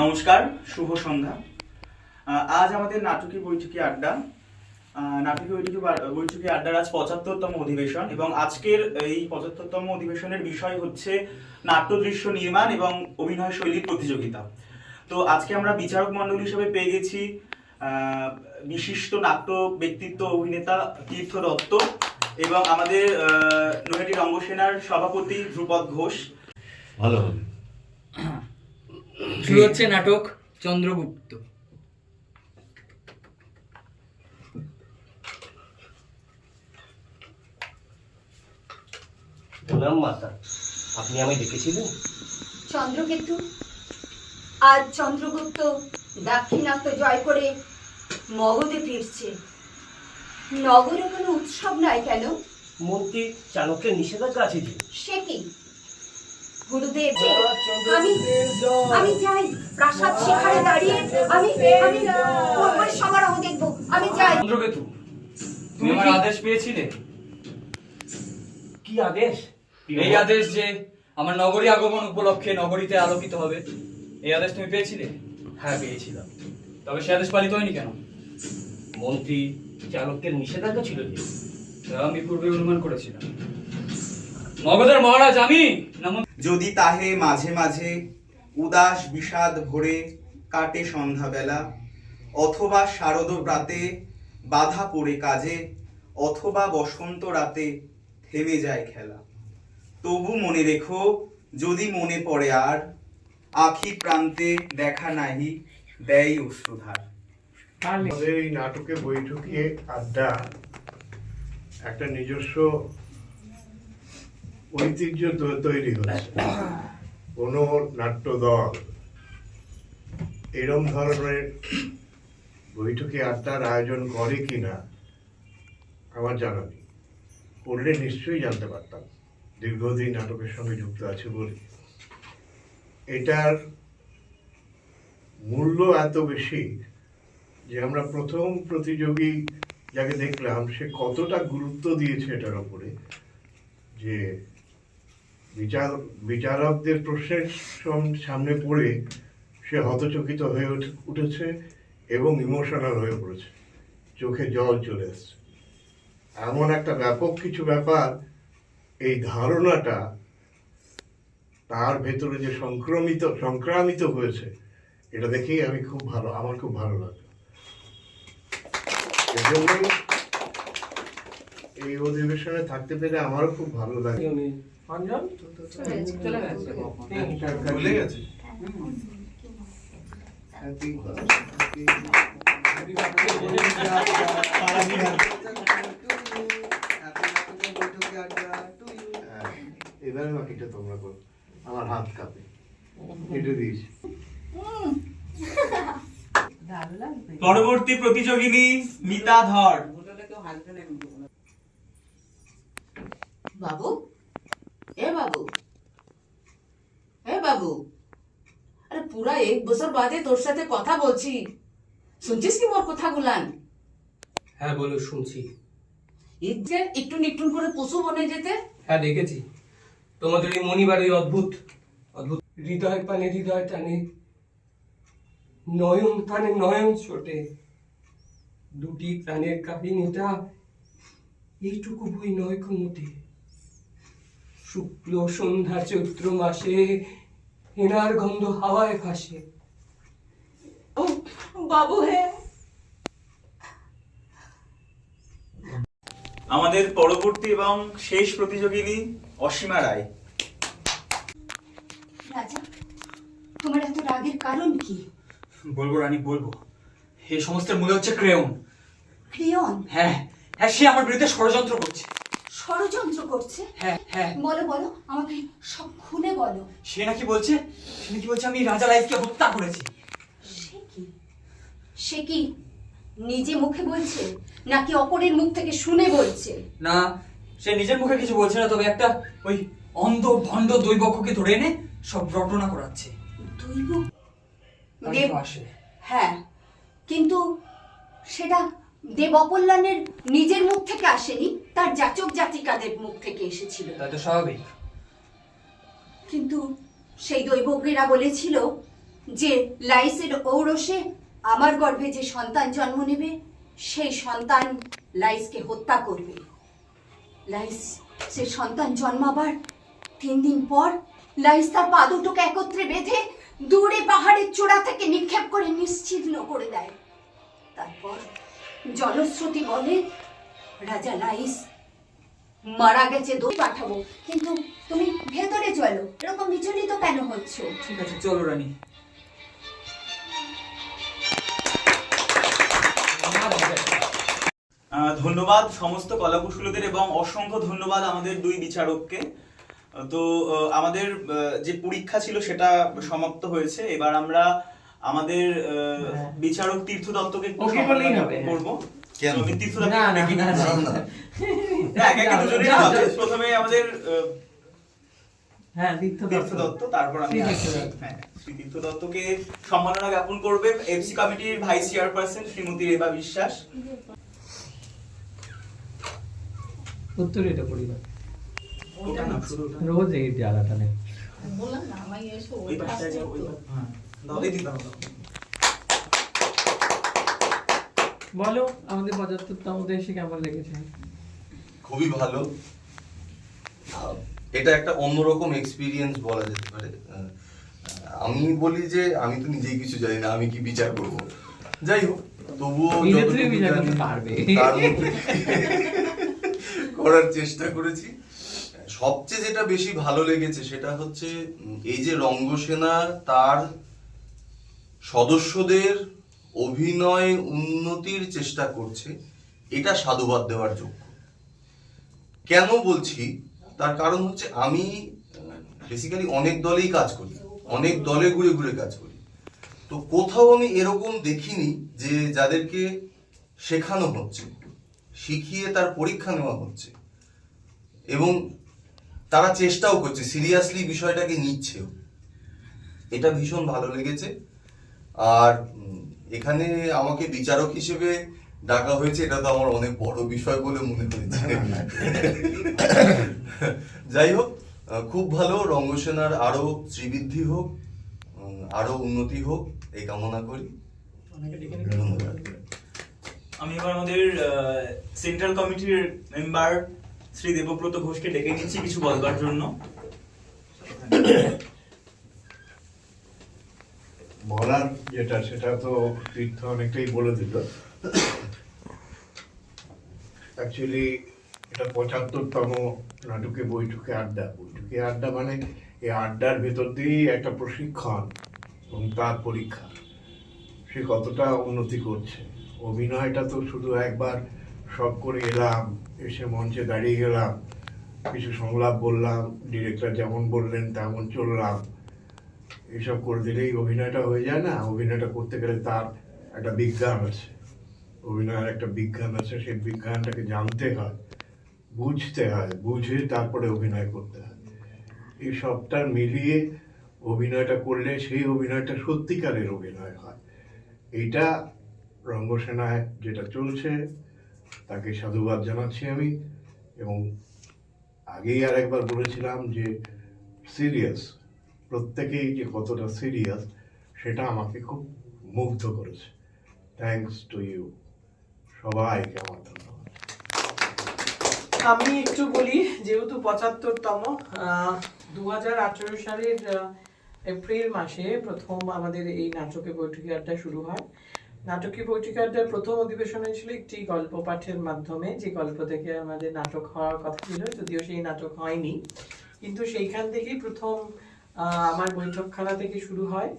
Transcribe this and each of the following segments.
নমস্কার শুভ সন্ধ্যা। আজ আমাদের নাটকী বৈঠকি আড্ডা। আহ, নাটকী বৈঠকি বৈঠকি আড্ডার আজ পঁচাত্তরতম অধিবেশন এবং আজকের এই পঁচাত্তরতম অধিবেশনের বিষয় হচ্ছে নাট্যদৃশ্য নির্মাণ এবং অভিনয় শৈলীর প্রতিযোগিতা। তো আজকে আমরা বিচারক মণ্ডলী হিসেবে পেয়ে গেছি বিশিষ্ট নাট্য ব্যক্তিত্ব অভিনেতা তীর্থ দত্ত এবং আমাদের নৈহাটি রঙ্গসেনার সভাপতি ধ্রুপদ ঘোষ। ভালো হবে। শুরু হচ্ছে নাটক চন্দ্রগুপ্ত। প্রণাম মাতা আপনি আমায় ডেকেছিলেন চন্দ্রকেতু আজ চন্দ্রগুপ্ত দাক্ষিণাত্য জয় করে মগধে ফিরছে। নগরে কোনো উৎসব নাই কেন? মন্ত্রী চাণক্যের নিষেধাজ্ঞা আছে যে? সে কি? গুরুদেব আমি আমি যাই প্রাসাদ শিখরে দাঁড়িয়ে আমি আমি সমারোহ দেখব আমি যাই। চন্দ্রকেতু। তুমি আমার আদেশ পেয়েছিলে? কি আদেশ? এই আদেশ? যে আমার নগরী আগমন উপলক্ষে নগরীতে আলোকিত হবে এই আদেশ তুমি পেয়েছিলে? হ্যাঁ পেয়েছিলাম। তবে সে আদেশ পালিত হয়নি কেন? মন্ত্রী চাণক্যের নিষেধাজ্ঞা ছিল যে আমি পূর্বে অনুমান করেছিলাম। মগধের মহারাজ আমি যদি তাহে মাঝে মাঝে উদাস বিষাদ ভরে কাটে সন্ধ্যাবেলা অথবা শারদ প্রাতে বাধা পড়ে কাজে অথবা বসন্ত রাতে থেমে যায় খেলা। তবু মনে রেখো যদি মনে পড়ে আর আখি প্রান্তে দেখা নাহি দেয় অশ্রুধার। আমাদের এই নাটকে বৈঠকে আড্ডা একটা নিজস্ব ঐতিহ্য তৈরি হচ্ছে। কোনো নাট্য দল এরম ধরনের বৈঠকে আড্ডার আয়োজন করে কিনা, আমার জানা নেই। করলে নিশ্চয়ই জানতে পারতাম, দীর্ঘদিন নাটকের সঙ্গে যুক্ত আছে বলে। এটার মূল্য এত বেশি যে আমরা প্রথম প্রতিযোগী যাকে দেখলাম, সে কতটা গুরুত্ব দিয়েছে এটার উপরে যে বিচার, বিচারকদের প্রশ্নের সামনে পড়ে সে হতচকিত হয়ে উঠেছে এবং ইমোশনাল হয়ে পড়েছে। চোখে জল চলে এসছে এমন একটা ব্যাপক কিছু ব্যাপার, এই ধারণাটা তার ভেতরে যে সংক্রমিত, সংক্রামিত হয়েছে, এটা দেখেই আমি খুব ভালো, আমার খুব ভালো লাগল এজন্যই এই অধিবেশনে থাকতে পেরে আমারও খুব ভালো লাগে। গেছে হ্যাঁ, এবারে বাকিটা তোমরা করো। আমার হাত কাঁপে। এটা দিয়েছি পরবর্তী প্রতিযোগিনী মিতা ধর। বাবু? এ বাবু এ বাবু আরে পুরা এক বছর বাদে তোর সাথে কথা বলছি। শুনছিস কি মোর কথা গুলান হ্যাঁ বলো শুনছি। ঈদ যে একটু নিটুন করে পশু বনে যেতে। হ্যাঁ দেখেছি। তোমাদের এই মনিবার এই অদ্ভুত অদ্ভুত হৃদয় পানে হৃদয় টানে নয়ন কানে নয়ন ছোটে। দুটি প্রাণের কাহিনীটা এইটুকু বই নয় মোটে শুক্ল সন্ধ্যা চৈত্র মাসে হেনার গন্ধ হাওয়ায় ভাসে। ও, বাবু হে। আমাদের পরবর্তী এবং শেষ প্রতিযোগিনী অসীমা রায়। রাজা তোমার এত রাগের কারণ কি? বলব রানী বলব। এই সমস্ত মূলে হচ্ছে ক্রেয়ন। ক্রিয়ন? হ্যাঁ হ্যাঁ সে আমার বিরুদ্ধে ষড়যন্ত্র করছে। ষড়যন্ত্র করছে। হ্যাঁ হ্যাঁ। বলো বলো আমাকে সব খুলে বলো। সে নাকি বলছে সে নাকি বলছে আমি রাজা লাইফকে হত্যা করেছি। সে কি? সে কি নিজে মুখে বলছে নাকি অপরের মুখ থেকে শুনে বলছে? না সে নিজের মুখে কিছু বলছে না তবে একটা ওই অন্ধ ভণ্ড দৈবক্ষকে ধরে এনে সব রটনা করাচ্ছে। দৈব আসে হ্যাঁ কিন্তু সেটা দেব অকল্যাণের নিজের মুখ থেকে আসেনি তার যাচক মুখ থেকে এসেছিল। তাই তো স্বাভাবিক। কিন্তু সেই দৈবজ্ঞেরা বলেছিল যে লাইসের ঔরসে আমার গর্ভে যে সন্তান জন্ম নেবে সেই সন্তান লাইসকে হত্যা করবে। লাইস সে সন্তান জন্মাবার তিন দিন পর লাইস তার পা দুটোকে একত্রে বেঁধে দূরে পাহাড়ের চূড়া থেকে নিক্ষেপ করে নিশ্চিহ্ন করে দেয়। তারপর জলশ্রুতি বলে রাজা লাইস মারা গেছে দই পাঠাবো। কিন্তু তুমি ভেতরে চলো এরকম বিচলিত কেন হচ্ছ? ঠিক আছে চলো রানী। ধন্যবাদ সমস্ত কলাকুশলীদের এবং অসংখ্য ধন্যবাদ আমাদের দুই বিচারককে। তো আমাদের যে পরীক্ষা ছিল সেটা সমাপ্ত হয়েছে। এবার আমরা আমাদের বিচারক তীর্থ দত্তকে ওকে বললেই হবে, হ্যাঁ। করব কেন? তীর্থ দত্তকে না, না, না, না, না, একে একে দুজনেই যাও, হবে। যাও। প্রথমে আমাদের হ্যাঁ তীর্থ তীর্থ দত্ত তারপর আমি শ্রী তীর্থ আসছি। দত্ত। হ্যাঁ শ্রী তীর্থ দত্তকে সম্মাননা জ্ঞাপন করবে এফসি কমিটির ভাইস চেয়ারপারসন শ্রীমতী রেবা বিশ্বাস উত্তরে এটা না, রোজ এই জ্বালাটা নেই বললাম না আমায় এসো ওই পাশটায় যাও, ওই হ্যাঁ। বলো আমাদের পঁচাত্তরতম দেশে কেমন লেগেছে? খুবই ভালো। এটা একটা অন্যরকম এক্সপিরিয়েন্স বলা যেতে পারে। আমি বলি যে আমি তো নিজেই কিছু জানি না আমি কি বিচার করব? যাই হোক তবুও করার চেষ্টা করেছি। সবচেয়ে যেটা বেশি ভালো লেগেছে সেটা হচ্ছে এই যে রঙ্গসেনা তার সদস্যদের অভিনয় উন্নতির চেষ্টা করছে, এটা সাধুবাদ দেওয়ার যোগ্য। কেন বলছি? তার কারণ হচ্ছে আমি বেসিক্যালি অনেক দলেই কাজ করি, অনেক দলে ঘুরে ঘুরে কাজ করি। তো কোথাও আমি এরকম দেখিনি যে যাদেরকে শেখানো হচ্ছে, শিখিয়ে তার পরীক্ষা নেওয়া হচ্ছে। এবং তারা চেষ্টাও করছে সিরিয়াসলি বিষয়টাকে নিচ্ছেও। এটা ভীষণ ভালো লেগেছে। আর এখানে আমাকে বিচারক হিসেবে ডাকা হয়েছে, এটা তো আমার অনেক বড় বিষয় বলে মনে হয়েছে। যাই হোক খুব ভালো, রঙ্গসেনার আরও শ্রীবৃদ্ধি হোক আরও উন্নতি হোক, এই কামনা করি। ধন্যবাদ। আমি এবার আমাদের সেন্ট্রাল কমিটির মেম্বার শ্রী দেবব্রত ঘোষকে ডেকে নিচ্ছি কিছু বলবার জন্য। বলার যেটা, সেটা তো তীর্থ অনেকটাই বলে দিল অ্যাকচুয়ালি এটা পঁচাত্তরতম নাটকে বৈঠকে আড্ডা। বৈঠকে আড্ডা মানে এই আড্ডার ভেতর দিয়েই একটা প্রশিক্ষণ এবং তার পরীক্ষা। সে কতটা উন্নতি করছে। অভিনয়টা তো শুধু একবার সব করে এলাম, এসে মঞ্চে দাঁড়িয়ে গেলাম, কিছু সংলাপ বললাম, ডিরেক্টর যেমন বললেন তেমন চললাম। এসব করে দিলেই অভিনয়টা হয়ে যায় না? অভিনয়টা করতে গেলে তার একটা বিজ্ঞান আছে। অভিনয়ের একটা বিজ্ঞান আছে, সেই বিজ্ঞানটাকে জানতে হয়, বুঝতে হয়, বুঝে তারপরে অভিনয় করতে হয়। এই সবটা মিলিয়ে অভিনয়টা করলে সেই অভিনয়টা সত্যিকারের অভিনয় হয়। এইটা রঙ্গসেনায় যেটা চলছে, তাকে সাধুবাদ জানাচ্ছি আমি। এবং আগেই আর একবার বলেছিলাম যে সিরিয়াস প্রত্যেকেই যে কতটা সিরিয়াস সেটা আমাকে খুব মুগ্ধ করেছে। থ্যাঙ্কস টু ইউ সবাইকে আমার ধন্যবাদ। আমি একটু বলি, যেহেতু পঁচাত্তরতম দু হাজার আঠেরো সালের এপ্রিল মাসে প্রথম আমাদের এই নাটকে বৈঠকি আড্ডা শুরু হয়। নাটকে বৈঠকি আড্ডার প্রথম অধিবেশন ছিল একটি গল্প পাঠের মাধ্যমে, যে গল্প থেকে আমাদের নাটক হওয়ার কথা ছিল, যদিও সেই নাটক হয়নি। কিন্তু সেইখান থেকেই প্রথম আমার বৈঠকখানা থেকে শুরু হয়।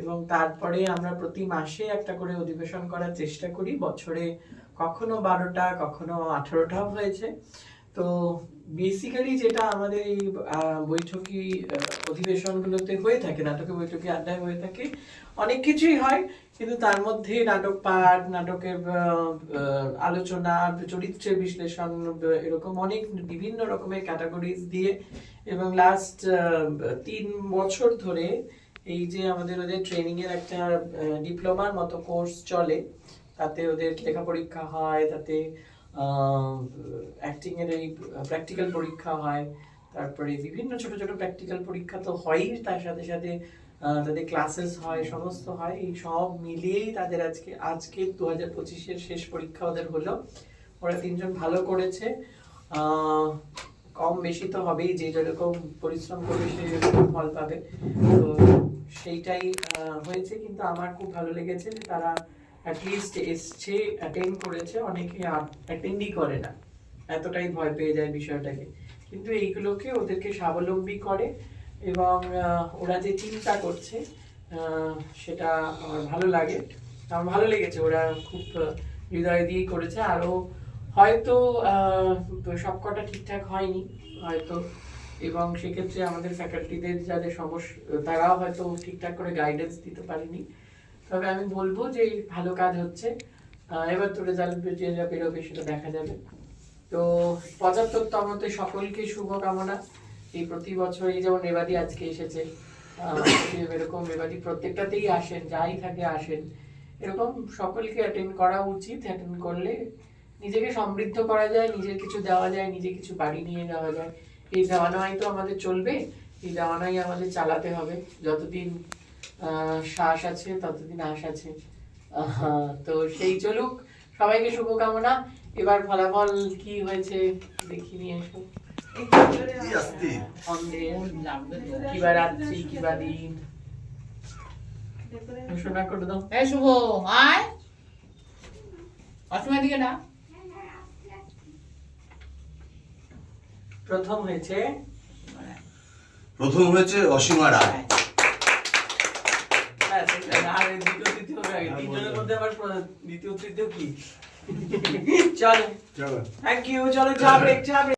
এবং তারপরে আমরা প্রতি মাসে একটা করে অধিবেশন করার চেষ্টা করি। বছরে কখনো বারোটা, কখনো আঠারোটাও হয়েছে। তো বেসিক্যালি যেটা আমাদের এই বৈঠকি অধিবেশনগুলোতে হয়ে থাকে, নাটকে বৈঠকি আড্ডায় হয়ে থাকে, অনেক কিছুই হয়, কিন্তু তার মধ্যে নাটক পাঠ, নাটকের আলোচনা, চরিত্রের বিশ্লেষণ, এরকম অনেক বিভিন্ন রকমের ক্যাটাগরিজ দিয়ে এবং লাস্ট তিন বছর ধরে এই যে আমাদের ওদের ট্রেনিং এর একটা ডিপ্লোমার মতো কোর্স চলে, তাতে ওদের লেখা পরীক্ষা হয়, তাতে অ্যাক্টিং এর এই প্র্যাকটিক্যাল পরীক্ষা হয় তারপরে বিভিন্ন ছোট ছোট প্র্যাকটিক্যাল পরীক্ষা তো হয়ই তার সাথে সাথে তাদের ক্লাসেস হয় সমস্ত হয় এই সব মিলিয়েই তাদের আজকে আজকে দু হাজার পঁচিশের শেষ পরীক্ষা ওদের হলো। ওরা তিনজন ভালো করেছে। কম বেশি তো হবেই যে যেরকম পরিশ্রম করবে সে যেরকম ফল পাবে। তো সেইটাই হয়েছে কিন্তু আমার খুব ভালো লেগেছে যে তারা অ্যাটলিস্ট এসছে অ্যাটেন্ড করেছে, অনেকে অ্যাটেন্ডই করে না। এতটাই ভয় পেয়ে যায় বিষয়টাকে। কিন্তু এইগুলোকে ওদেরকে স্বাবলম্বী করে এবং ওরা যে চিন্তা করছে সেটা আমার ভালো লাগে। আমার ভালো লেগেছে, ওরা খুব হৃদয় দিয়েই করেছে। আরও হয়তো সবকটা ঠিকঠাক হয়নি, হয়তো। এবং সেক্ষেত্রে আমাদের ফ্যাকাল্টিদের যাদের সমস্যা তারাও হয়তো ঠিকঠাক করে গাইডেন্স দিতে পারেনি। তবে আমি বলব যে ভালো কাজ হচ্ছে। এবার তো রেজাল্ট বেরোবে সেটা দেখা যাবে। তো পঁচাত্তরতমতে সকলকে শুভকামনা। এই প্রতি বছরই যেমন রেবাদি আজকে এসেছে এরকম রেবাদি প্রত্যেকটাতেই আসেন, যাই থাকে আসেন। এরকম সকলকে অ্যাটেন্ড করা উচিত অ্যাটেন্ড করলে নিজেকে সমৃদ্ধ করা যায়, নিজের কিছু দেওয়া যায়, নিজে কিছু বাড়ি নিয়ে যাওয়া যায়। এই দেওয়া তো আমাদের চলবে, এই দেওয়া আমাদের চালাতে হবে। যতদিন শ্বাস আছে ততদিন আশ আছে। তো সেই চলুক সবাইকে শুভকামনা। এবার ফলাফল কি হয়েছে দেখি নিয়ে এসো। কি আস্তে? অন্ধের কিবা রাত্রি কিবা দিন। ঘোষণা করে দাও। এই শুভ আয়। অসময় দিকে না? প্রথম হয়েছে? প্রথম হয়েছে অসীমা রায় ব্যাস, এটা আর এই দ্বিতীয় তৃতীয় হয়ে। তিনজনের মধ্যে আবার দ্বিতীয় তৃতীয় কি? চলো। চলো। থ্যাংক ইউ চলো যাবে যাবে